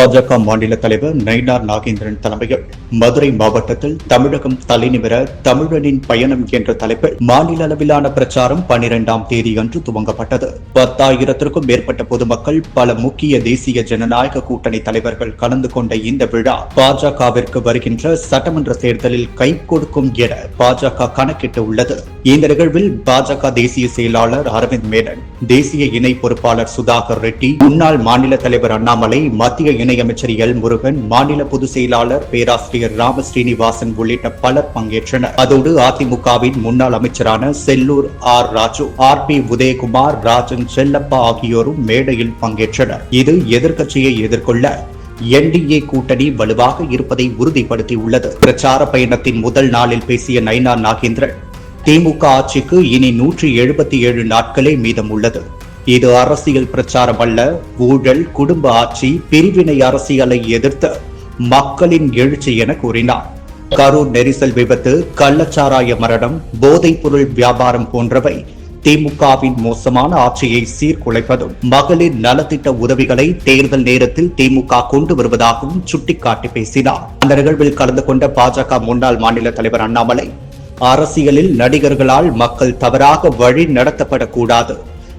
பாஜக மாநில தலைவர் நயினார் நாகேந்திரன் தலைமையில் மதுரை மாவட்டத்தில் தமிழகம் தலைநிமிர தமிழனின் பயணம் என்ற தலைப்பில் மாநில அளவிலான பிரச்சாரம் பனிரெண்டாம் தேதி அன்று துவங்கப்பட்டது. பத்தாயிரத்திற்கும் மேற்பட்ட பொதுமக்கள் பல முக்கிய தேசிய ஜனநாயக கூட்டணி தலைவர்கள் கலந்து கொண்ட இந்த விழா பாஜகவிற்கு வருகின்ற சட்டமன்ற தேர்தலில் கை கொடுக்கும் என பாஜக கணக்கிட்டு உள்ளது. இந்த நிகழ்வில் பாஜக தேசிய செயலாளர் அரவிந்த் மேனன் தேசிய இணை பொறுப்பாளர் சுதாகர் ரெட்டி முன்னாள் மாநில தலைவர் அண்ணாமலை மத்திய இணை இணையமைச்சர் முருகன் மாநில பொதுச் செயலாளர் பேராசிரியர் ராம ஸ்ரீனிவாசன் உள்ளிட்ட பலர் பங்கேற்றனர். அதோடு அதிமுகவின் முன்னாள் அமைச்சரான Sellur R Raju R B Udhayakumar Rajan Chellappa ஆகியோரும் மேடையில் பங்கேற்றனர். இது எதிர்க்கட்சியை எதிர்கொள்ள என்டிஏ கூட்டணி வலுவாக இருப்பதை உறுதிப்படுத்தியுள்ளது. பிரச்சார பயணத்தின் முதல் நாளில் பேசிய நைனா நாகேந்திரன் திமுக ஆட்சிக்கு இனி நூற்றி எழுபத்தி ஏழு நாட்களே மீதம் உள்ளது இது அரசியல் பிரச்சாரம் அல்ல. ஊழல் குடும்ப ஆட்சி பிரிவினை அரசியலை எதிர்த்து மக்களின் எழுச்சி என கூறினார். கரூர் நெரிசல் விபத்து கள்ளச்சாராய மரணம் போதைப் பொருள் வியாபாரம் போன்றவை திமுகவின் மோசமான ஆட்சியை சீர்குலைப்பதும் மகளிர் நலத்திட்ட உதவிகளை தேர்தல் நேரத்தில் திமுக கொண்டு வருவதாகவும் சுட்டிக்காட்டி பேசினார். அந்த நிகழ்வில் கலந்து கொண்ட பாஜக முன்னாள் மாநில தலைவர் அண்ணாமலை அரசியலில் நடிகர்களால் மக்கள் தவறாக வழி நடத்தப்படக்கூடாது.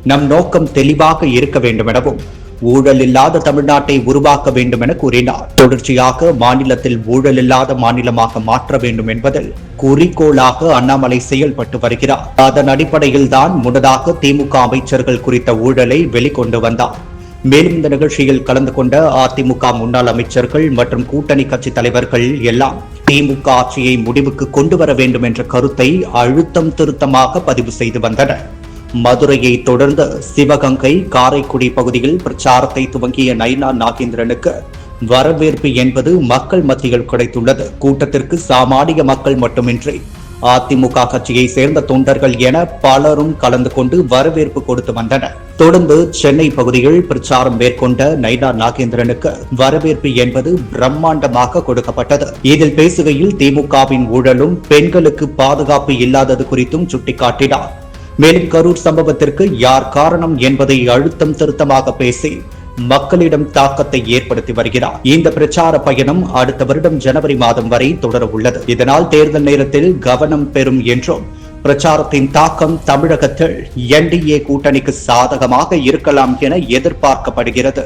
நம் நோக்கம் தெளிவாக இருக்க வேண்டும் எனவும் ஊழல் இல்லாத தமிழ்நாட்டை உருவாக்க வேண்டும் என கூறினார். தொடர்ச்சியாக மாநிலத்தில் ஊழல் இல்லாத மாநிலமாக மாற்ற வேண்டும் என்பதில் குறிக்கோளாக அண்ணாமலை செயல்பட்டு வருகிறார். அதன் அடிப்படையில் தான் முன்னதாக திமுக அமைச்சர்கள் குறித்த ஊழலை வெளிக்கொண்டு வந்தார். மேலும் இந்த நிகழ்ச்சியில் கலந்து கொண்ட அதிமுக முன்னாள் அமைச்சர்கள் மற்றும் கூட்டணி கட்சி தலைவர்கள் எல்லாம் திமுக ஆட்சியை முடிவுக்கு கொண்டு வர வேண்டும் என்ற கருத்தை அழுத்தம் திருத்தமாக பதிவு செய்து வந்தனர். மதுரையை தொடர்ந்து சிவகங்கை காரைக்குடி பகுதியில் பிரச்சாரத்தை துவங்கிய நைனா நாகேந்திரனுக்கு வரவேற்பு என்பது மக்கள் மத்தியில் கிடைத்துள்ளது. கூட்டத்திற்கு சாமானிய மக்கள் மட்டுமின்றி அதிமுக கட்சியை சேர்ந்த தொண்டர்கள் என பலரும் கலந்து கொண்டு வரவேற்பு கொடுத்து வந்தனர். தொடர்ந்து சென்னை பகுதியில் பிரச்சாரம் மேற்கொண்ட நைனா நாகேந்திரனுக்கு வரவேற்பு என்பது பிரம்மாண்டமாக கொடுக்கப்பட்டது. இதில் பேசுகையில் திமுகவின் ஊழலும் பெண்களுக்கு பாதுகாப்பு இல்லாதது குறித்தும் சுட்டிக்காட்டினார். மேலும் கரூர் சம்பவத்திற்கு யார் காரணம் என்பதை அழுத்தம் திருத்தமாக பேசி மக்களிடம் தாக்கத்தை ஏற்படுத்தி வருகிறார். இந்த பிரச்சார பயணம் அடுத்த வருடம் ஜனவரி மாதம் வரை தொடர உள்ளது. இதனால் தேர்தல் நேரத்தில் கவனம் பெறும் என்றும் பிரச்சாரத்தின் தாக்கம் தமிழகத்தில் என்டிஏ கூட்டணிக்கு சாதகமாக இருக்கலாம் என எதிர்பார்க்கப்படுகிறது.